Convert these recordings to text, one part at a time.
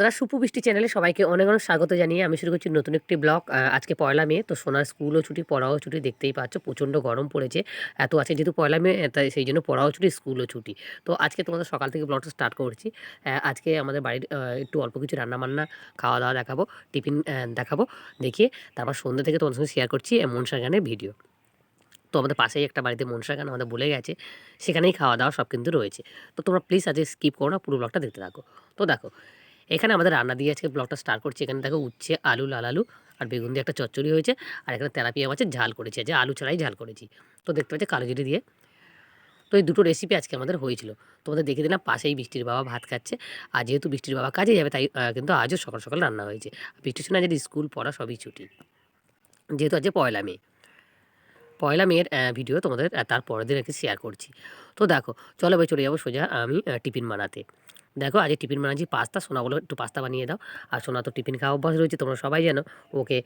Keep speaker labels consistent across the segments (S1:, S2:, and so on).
S1: দাদা সুপুবৃষ্টি চ্যানেলে সবাইকে অনেক অনেক স্বাগত জানিয়ে আমি শুরু করছি নতুন একটি ব্লগ। আজকে পয়লা মে তো সোনার স্কুলও ছুটি পড়াও ছুটি দেখতেই পাচ্ছ প্রচণ্ড গরম পড়েছে এত আছে যেহেতু পয়লা মে আহ, তাই সেই জন্য পড়াও ছুটি স্কুলও ছুটি। তো আজকে তোমাদের সকাল থেকে ব্লগটা স্টার্ট করছি। আজকে আমাদের বাড়ির একটু অল্প কিছু রান্নাবান্না খাওয়া দাওয়া দেখাবো টিফিন দেখাবো দেখিয়ে তারপর সন্ধ্যে থেকে তোমাদের সঙ্গে শেয়ার করছি মনসা গানের ভিডিও তো আমাদের পাশেই একটা বাড়িতে মনসা গান আমাদের বলে গেছে সেখানেই খাওয়া দাওয়া সব কিন্তু রয়েছে। তো তোমরা প্লিজ আজকে স্কিপ করো না পুরো ব্লগটা দেখতে থাকো। তো দেখো এখানে আমাদের রান্না দিয়ে আজকে ব্লগটা স্টার্ট করছি। এখানে দেখো উচ্ছে, আলু, লাল আলু আর বেগুন দিয়ে একটা চচ্চড়ি হয়েছে আর এখানে তেলাপিয়া মাছের ঝাল করেছি। যে আলু ছাড়াই ঝাল করেছি। তো দেখতে পাচ্ছি কালো জিরে দিয়ে। তো এই দুটো রেসিপি আজকে আমাদের হয়েছিল। তোমাদের দেখে দিলাম, পাশেই বৃষ্টির বাবা ভাত খাচ্ছে। আর যেহেতু বৃষ্টির বাবা কাজে যাবে, তাই কিন্তু আজও সকাল সকাল রান্না হয়েছে। বৃষ্টির সময় যদি স্কুল পড়া সবই ছুটি। যেহেতু আজকে পয়লা মে। পয়লা মেয়ের ভিডিও তোমাদের তার পরের দিন একটু শেয়ার করছি। তো দেখো, চলো ভাই চলে যাব সোজা আমি টিফিন বানাতে। দেখো আজকে টিফিন বানাচ্ছি, পাস্তা। সোনাগুলো একটু পাস্তা বানিয়ে দাও। আর সোনা তো টিফিন খাওয়া অভ্যাস রয়েছে, তোমরা সবাই জানো। ওকে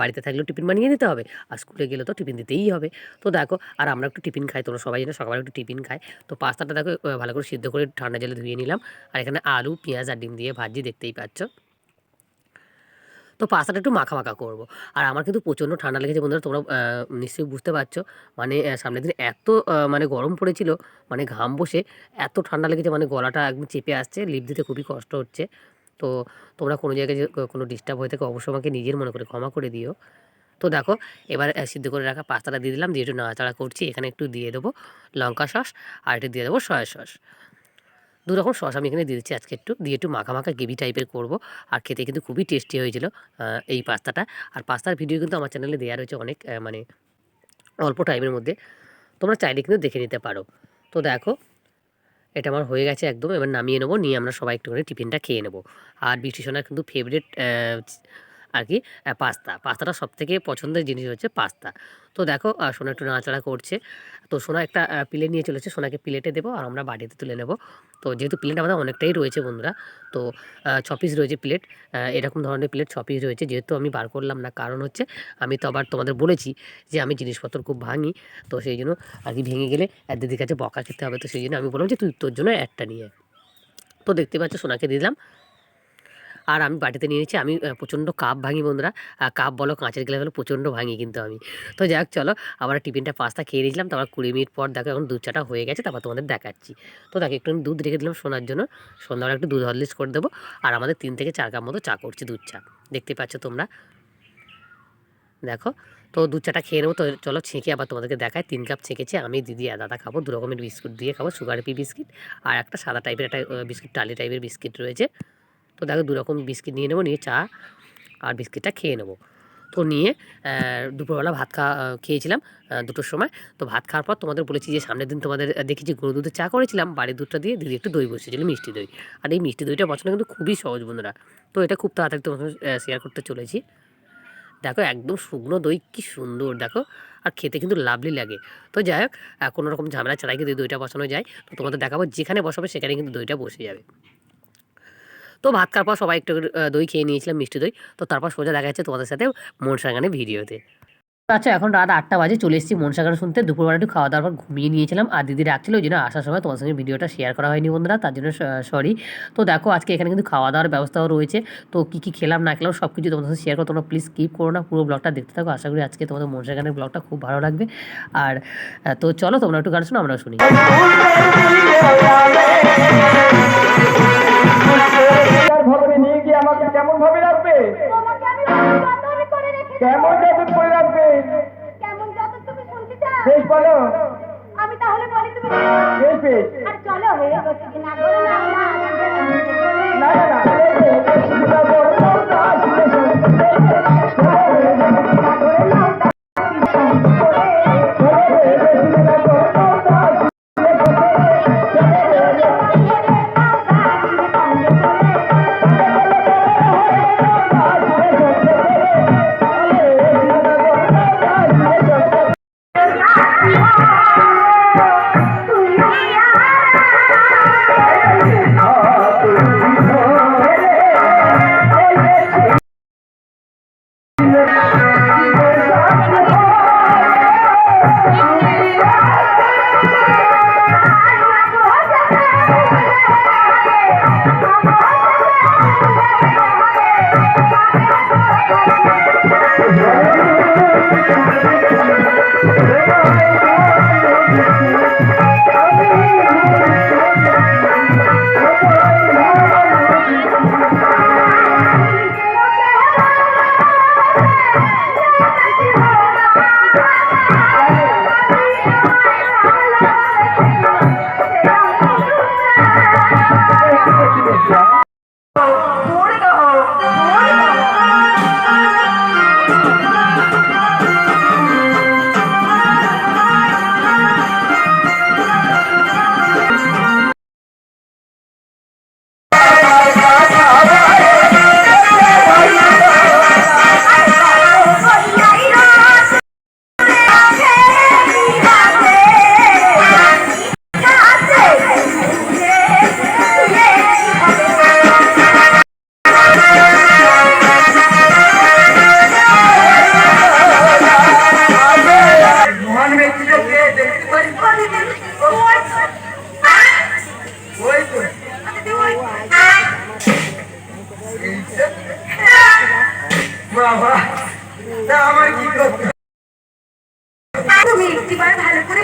S1: বাড়িতে থাকলেও টিফিন বানিয়ে দিতে হবে, আর স্কুলে গেলে তো টিফিন দিতেই হবে। তো দেখো, আর আমরা একটু টিফিন খাই, তোমরা সবাই জানো, সকালে একটু টিফিন খাই। তো পাস্তাটা দেখো ভালো করে সিদ্ধ করে ঠান্ডা জলে ধুয়ে নিলাম। আর এখানে আলু, পেঁয়াজ আর ডিম দিয়ে ভাজি, দেখতেই পাচ্ছ। তো পাস্তাটা একটু মাখা মাখা করব। আর আমার কিন্তু প্রচণ্ড ঠান্ডা লেগেছে বন্ধুরা, তোমরা নিশ্চয়ই বুঝতে পারছ। মানে সামনের দিন এত মানে গরম পড়েছিল মানে ঘাম বসে এত ঠান্ডা লেগেছে মানে গলাটা একদম চেপে আসছে লিপ দিতে খুবই কষ্ট হচ্ছে। তো তোমরা কোনো জায়গায় কোনো ডিস্টার্ব হয়ে থাকে, অবশ্যই আমাকে নিজের মনে করে ক্ষমা করে দিও। তো দেখো, এবার সিদ্ধ করে রাখা পাস্তাটা দিয়ে দিলাম, দিয়ে একটু নাড়াচাড়া করছি, এখানে একটু দিয়ে দেবো লঙ্কা সস, আর একটু দিয়ে দেবো সয়া সস। দু রকম সস আমি এখানে দিয়ে দিচ্ছি। আজকে একটু দিয়ে একটু মাখা মাখা গ্রেভি টাইপের করব। আর খেতে কিন্তু খুবই টেস্টি হয়েছিল এই পাস্তাটা। আর পাস্তার ভিডিও কিন্তু আমার চ্যানেলে দেওয়া রয়েছে অনেক মানে অল্প টাইমের মধ্যে। তোমরা চাইলে কিন্তু দেখে নিতে পারো। তো দেখো, এটা আমার হয়ে গেছে একদম। এবার নামিয়ে নেব, নিয়ে আমরা সবাই একটুখানি টিফিনটা খেয়ে নেব। আর বৃষ্টি সোনার কিন্তু ফেভারিট আর কি পাস্তা। পাস্তাটা সব থেকে পছন্দের জিনিস হচ্ছে পাস্তা। তো দেখো সোনা একটু নাড়াচাড়া করছে। তো সোনা একটা প্লেট নিয়ে চলেছে, সোনাকে প্লেটে দেবো আর আমরা বাড়িতে তুলে নেব। তো যেহেতু প্লেট আমাদের অনেকটাই রয়েছে বন্ধুরা, তো ছ পিস রয়েছে প্লেট। এরকম ধরনের প্লেট ছ পিস রয়েছে, যেহেতু আমি বার করলাম না। কারণ হচ্ছে, আমি তো আবার তোমাদের বলেছি যে আমি জিনিসপত্র খুব ভাঙি, তো সেই জন্য আর কি ভেঙে গেলে এক দিদির কাছে বকা খেতে হবে। তো সেই জন্য আমি বললাম যে, তুই তোর জন্য একটা নিয়ে তো দেখতে পাচ্ছ, সোনাকে দিলাম। আর আমি বাটিতে নিয়ে নিচ্ছি, আমি প্রচণ্ড কাপ ভাঙি বন্ধুরা। কাপ বলো, কাঁচের গেলে বলো প্রচণ্ড ভাঙি কিন্তু আমি। তো যাক, চলো আবার টিফিনটা পাস্তা খেয়ে নিয়েছিলাম, তারপর কুড়ি মিনিট পর দেখো এখন দুধ চাটা হয়ে গেছে, তারপর তোমাদের দেখাচ্ছি। তো দেখো, একটু দুধ রেখে দিলাম শোনার জন্য। সন্ধ্যাবেলা একটু দুধ হরলিক্স করে দেবো, আর আমাদের তিন থেকে চার কাপ মতো চা করছি দুধ চা। দেখতে পাচ্ছ তোমরা? দেখো, তো দুধ চাটা খেয়ে নেব, তো চলো ছেঁকে আবার তোমাদেরকে দেখায় তিন কাপ ছেঁকেছে, আমি, দিদি আর দাদা খাব, দু রকমের বিস্কুট দিয়ে খাব, সুগার পি বিস্কিট, আর একটা সাদা টাইপের একটা বিস্কিট, টালি টাইপের বিস্কিট রয়েছে। তো দেখো দু রকম বিস্কিট নিয়ে নেব, নিয়ে চা আর বিস্কিটটা খেয়ে নেব। তো নিয়ে দুপুরবেলা ভাত খাওয়া খেয়েছিলাম দুটোর সময়। তো ভাত খাওয়ার পর তোমাদের বলেছি যে সামনের দিন তোমাদের দেখেছি গরু দুধের চা করেছিলাম, বাড়ির দুধটা দিয়ে দিদি একটু দই বসেছিল মিষ্টি দই। আর এই মিষ্টি দইটা বসানো কিন্তু খুবই সহজ বন্ধুরা। তো এটা খুব তাড়াতাড়ি তোমার শেয়ার করতে চলেছি। দেখো একদম শুকনো দই, কি সুন্দর, দেখো। আর খেতে কিন্তু লাভলি লাগে। তো যাই হোক কোনো রকম ঝামেলা ছাড়াই কিন্তু দইটা বসানো যায়। তো তোমাদের দেখাবো যেখানে বসাবে সেখানে কিন্তু দইটা বসে যাবে। তো ভাত খাওয়ার পর সবাই একটু দই খেয়ে নিয়েছিলাম মিষ্টি দই। তো তারপর সোজা দেখা যাচ্ছে তোমাদের সাথে মনসাগানে ভিডিওতে। আচ্ছা এখন রাত আটটা বাজে চলে এসেছি মনসা গান শুনতে। দুপুরবেলা একটু খাওয়া দাওয়ার পর ঘুমিয়ে নিয়েছিলাম। আর দিদি রাখছিল ওই জন্য আসার সময় তোমার সঙ্গে ভিডিওটা শেয়ার করা হয়নি বন্ধুরা তার জন্য সরি তো দেখো আজকে এখানে কিন্তু খাওয়া দাওয়ার ব্যবস্থাও রয়েছে। তো কী কী খেলাম না খেলাম সব কিছু তোমাদের সাথে শেয়ার করো তোমরা প্লিজ স্কিপ করো না। পুরো ব্লগটা দেখতে থাকো। আশা করি আজকে তোমাদের মনসা গানের ব্লগটা খুব ভালো লাগবে। আর তো চলো তোমরা একটু গান শোনো আমরাও শুনি।
S2: কেমন রাখবে। কেমন যতন করে রাখবে
S3: কেমন যতন তুমি শুনতে চাও?
S2: বেশ বলো
S3: আমি তাহলে বলি তুমি
S2: বেশ বেশ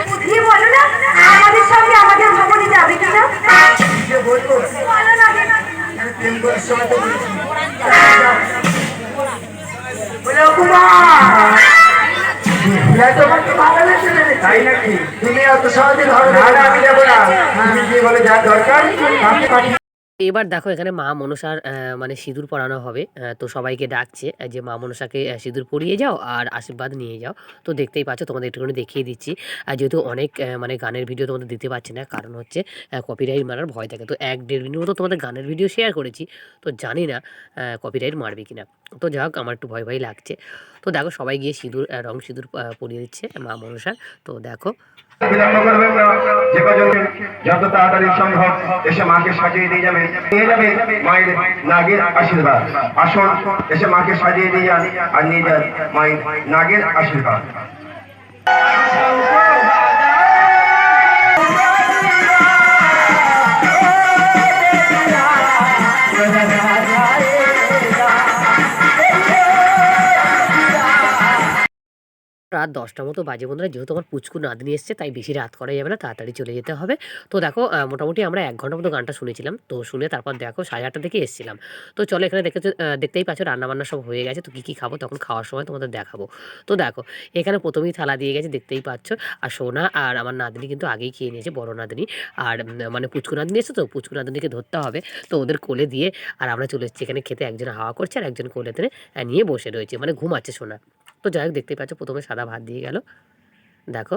S2: একটিবার ভালো করে বুঝিয়ে বলো না? আমাদের সঙ্গে আমাদের ভবনে যাবে কিনা?
S4: বলব
S2: বলো না
S4: প্রেম করার সময় তো বলেছি কুমার। তোমাকে ভালো লেগেছে তাই নাকি? তুমি অত সহজে ধরো না। আমি যাব না। তুমি কি বলে যা দরকার। আমি পাঠিয়ে
S1: এবার দেখো এখানে মা মনসার মানে সিঁদুর পরানো হবে। তো সবাইকে ডাকছে যে মা মনসাকে সিঁদুর পরিয়ে যাও আর আশীর্বাদ নিয়ে যাও। তো দেখতেই পাচ্ছ, তোমাদের একটুখানি দেখিয়ে দিচ্ছি। আর যেহেতু অনেক মানে গানের ভিডিও তোমাদের দিতে পারছি না, কারণ হচ্ছে কপিরাইট মারার ভয় থাকে। তো এক দেড় মিনিট মতো তোমাদের গানের ভিডিও শেয়ার করেছি। তো জানি না কপিরাইট মারবে কিনা। তো যাই হোক আমার একটু ভয় ভয় লাগছে। তো দেখো, সবাই গিয়ে সিঁদুর রং সিঁদুর পরিয়ে দিচ্ছে মা মনসার তো দেখো।
S5: যত তাড়াতাড়ি সম্ভব মাকে সাজিয়ে দিয়ে মায়ের নাগের আশীর্বাদ। এসে মাকে সাজিয়ে দিয়ে যান আর নিয়ে যান নাগের আশীর্বাদ।
S1: রাত দশটা মতো বাজে বন্ধুরা। যেহেতু আমার পুচকু নাতনি এসছে, তাই বেশি রাত করা যাবে না, তাড়াতাড়ি চলে যেতে হবে। তো দেখো মোটামুটি আমরা এক ঘণ্টা মতো গানটা শুনেছিলাম। তো শুনে তারপর দেখো, সাড়ে আটটা থেকে এসেছিলাম। তো চলো এখানে দেখে দেখতেই পাচ্ছ, রান্নাবান্না সব হয়ে গেছে। তো কী কী খাব, তখন খাওয়ার সময় তোমাদের দেখাবো। তো দেখো, এখানে প্রথমেই থালা দিয়ে গেছে, দেখতেই পাচ্ছ। আর সোনা আর আমার নাতনি কিন্তু আগেই খেয়ে নিয়েছে, বড় নাতনি। আর মানে পুচকু নাতনি এসে তো, পুচকু নাতনিকে ধরতে হবে। তো ওদের কোলে দিয়ে, আর আমরা চলে এসেছি এখানে খেতে। একজন হাওয়া করছে আর একজন কোলে ধরে নিয়ে বসে রয়েছে মানে ঘুমাচ্ছে সোনা। তো যাই হোক, দেখতেই পাচ্ছ, প্রথমে সাদা ভাত দিয়ে গেল। দেখো,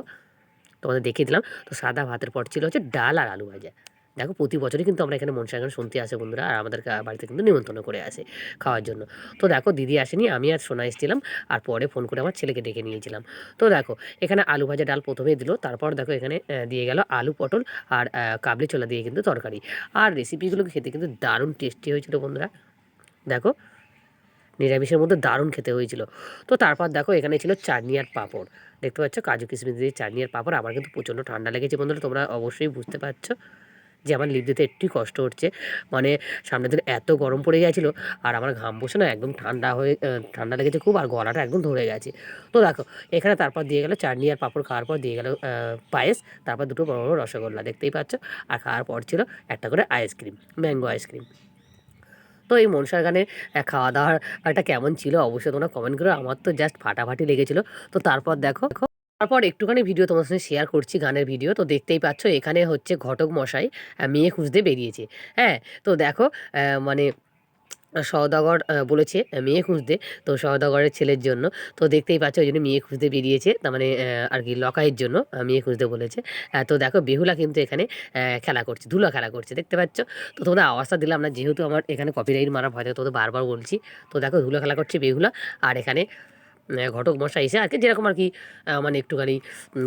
S1: তোমাদের দেখিয়ে দিলাম। তো সাদা ভাতের পর ছিল হচ্ছে ডাল আর আলু ভাজা। দেখো, প্রতি বছরই কিন্তু আমরা এখানে মনসা এখানে শুনতে আসে বন্ধুরা, আর আমাদের বাড়িতে কিন্তু নিমন্ত্রণ করে আসে খাওয়ার জন্য। তো দেখো, দিদি আসেনি, আমি আর সোনা এসেছিলাম, আর পরে ফোন করে আমার ছেলেকে ডেকে নিয়েছিলাম। তো দেখো, এখানে আলু ভাজা ডাল প্রথমেই দিল, তারপর দেখো এখানে দিয়ে গেল আলু পটল আর কাবলি ছোলা দিয়ে কিন্তু তরকারি। আর রেসিপিগুলো খেতে কিন্তু দারুণ টেস্টি হয়েছিল বন্ধুরা। দেখো নিরামিষের মধ্যে দারুণ খেতে হয়েছিল। তো তারপর দেখো, এখানে ছিল চাটনি আর পাঁপড়। দেখতে পাচ্ছ, কাজু কিশমিশ দিয়ে চাটনি আর পাঁপড়। আমার কিন্তু প্রচণ্ড ঠান্ডা লেগেছে বন্ধুরা, তোমরা অবশ্যই বুঝতে পারছ যে আমার লিপ দিতে একটু কষ্ট হচ্ছে। মানে সামনের দিন এত গরম পড়ে গেছিল, আর আমার ঘাম বসে না একদম ঠান্ডা হয়ে ঠান্ডা লেগেছে খুব, আর গলাটা একদম ধরে গেছে। তো দেখো, এখানে তারপর দিয়ে গেলো চাটনি আর পাঁপড়, খাওয়ার পর দিয়ে গেলো পায়েস, তারপর দুটো বড় বড় রসগোল্লা, দেখতেই পাচ্ছ। আর খাওয়ার পর ছিল একটা করে আইসক্রিম ম্যাঙ্গো আইসক্রিম তো এই মনসার গানের খাওয়া খাওয়া দাওয়াটা কেমন ছিল অবশ্যই তোমরা কমেন্ট করো আমার তো জাস্ট ফাটাফাটি লেগেছিল। তো তারপর দেখো, তারপর একটুখানি ভিডিও তোমার সঙ্গে শেয়ার করছি গানের ভিডিও তো দেখতেই পাচ্ছ এখানে হচ্ছে ঘটক মশাই মেয়ে খুঁজতে বেরিয়েছে। হ্যাঁ তো দেখো মানে সওদাগর বলেছে মেয়ে খুঁজতে, তো সওদাগরের ছেলের জন্য। তো দেখতেই পাচ্ছ ওই জন্য মেয়ে খুঁজতে বেরিয়েছে, তার মানে আর কি লকাইয়ের জন্য মেয়ে খুঁজতে বলেছে। তো দেখো বেহুলা কিন্তু এখানে খেলা করছে, ধুলা খেলা করছে, দেখতে পাচ্ছ? তো তোমাদের আওয়াজটা দিলাম না, যেহেতু আমার এখানে কপিরাইট মারা ভয় থাকে, তোমাদের বারবার বলছি। তো দেখো ধুলা খেলা করছে বেহুলা, আর এখানে ঘটক মশাই এসে আর কি যেরকম আর কি মানে একটুখানি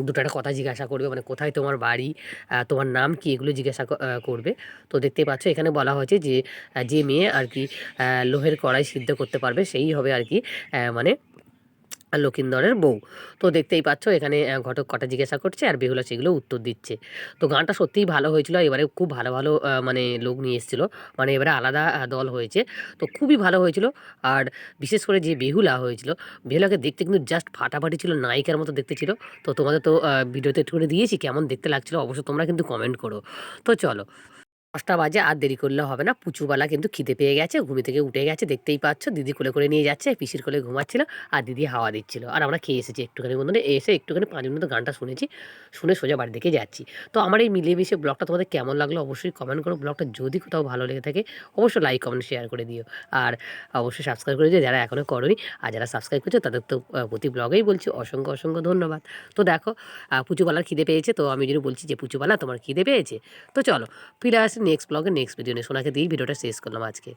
S1: দুটো একটা কথা জিজ্ঞাসা করবে মানে কোথায় তোমার বাড়ি তোমার নাম কি এগুলো জিজ্ঞাসা করবে। তো দেখতে পাচ্ছ এখানে বলা হয়েছে যে যে মেয়ে আর কি লোহের কড়াই সিদ্ধ করতে পারবে সেই হবে আর কি আহ, মানে লকিন্দরের বউ। তো দেখতেই পাচ্ছ, এখানে ঘটক কটা জিজ্ঞাসা করছে আর বেহুলা সেগুলো উত্তর দিচ্ছে। তো গানটা সত্যিই ভালো হয়েছিল, এবারে খুব ভালো ভালো মানে লোক নিয়ে এসেছিল। মানে এবারে আলাদা দল হয়েছে। তো খুবই ভালো হয়েছিল। আর বিশেষ করে যে বেহুলা হয়েছিল, বেহুলাকে দেখতে কিন্তু জাস্ট ফাটাফাটি ছিল, নায়িকার মতো দেখতে ছিল। তো তোমাদের তো ভিডিওতে একটুখানি দিয়েছি, কেমন দেখতে লাগছিল অবশ্যই তোমরা কিন্তু কমেন্ট করো। তো চলো দশটা বাজে, আর দেরি করলে হবে না। পুচুবালা কিন্তু খিদে পেয়ে গেছে, ঘুমি থেকে উঠে গেছে, দেখতেই পাচ্ছ, দিদি কোলে করে নিয়ে যাচ্ছে, পিসির কোলে ঘুমাচ্ছিল, আর দিদি হাওয়া দিচ্ছিল। আর আমরা খেয়ে এসেছি একটুখানি বন্ধুরা, এসে একটুখানি পাঁচ মিনিট গানটা শুনেছি, শুনে সোজা বাড়ি দিকে যাচ্ছি। তো আমার এই মিলিয়ে মিশে ব্লগটা তোমাদের কেমন লাগল অবশ্যই কমেন্ট করো। ব্লগটা যদি কোথাও ভালো লেগে থাকে, অবশ্যই লাইক কমেন্ট শেয়ার করে দিও। আর অবশ্যই সাবস্ক্রাইব করে দিও যারা এখনও করোনি, আর যারা সাবস্ক্রাইব করছ তাদের তো প্রতি ব্লগেই বলছি অসংখ্য অসংখ্য ধন্যবাদ। তো দেখো পুচুবালার খিদে পেয়েছে, তো আমি যদি বলছি যে, পুচুবালা, তোমার খিদে পেয়েছে? তো চলো, ফিরে আসি নেক্সট ব্লগে নেক্সট ভিডিও নিয়ে। সোনাকে দিয়েই ভিডিওটা শেষ করলাম আজকে।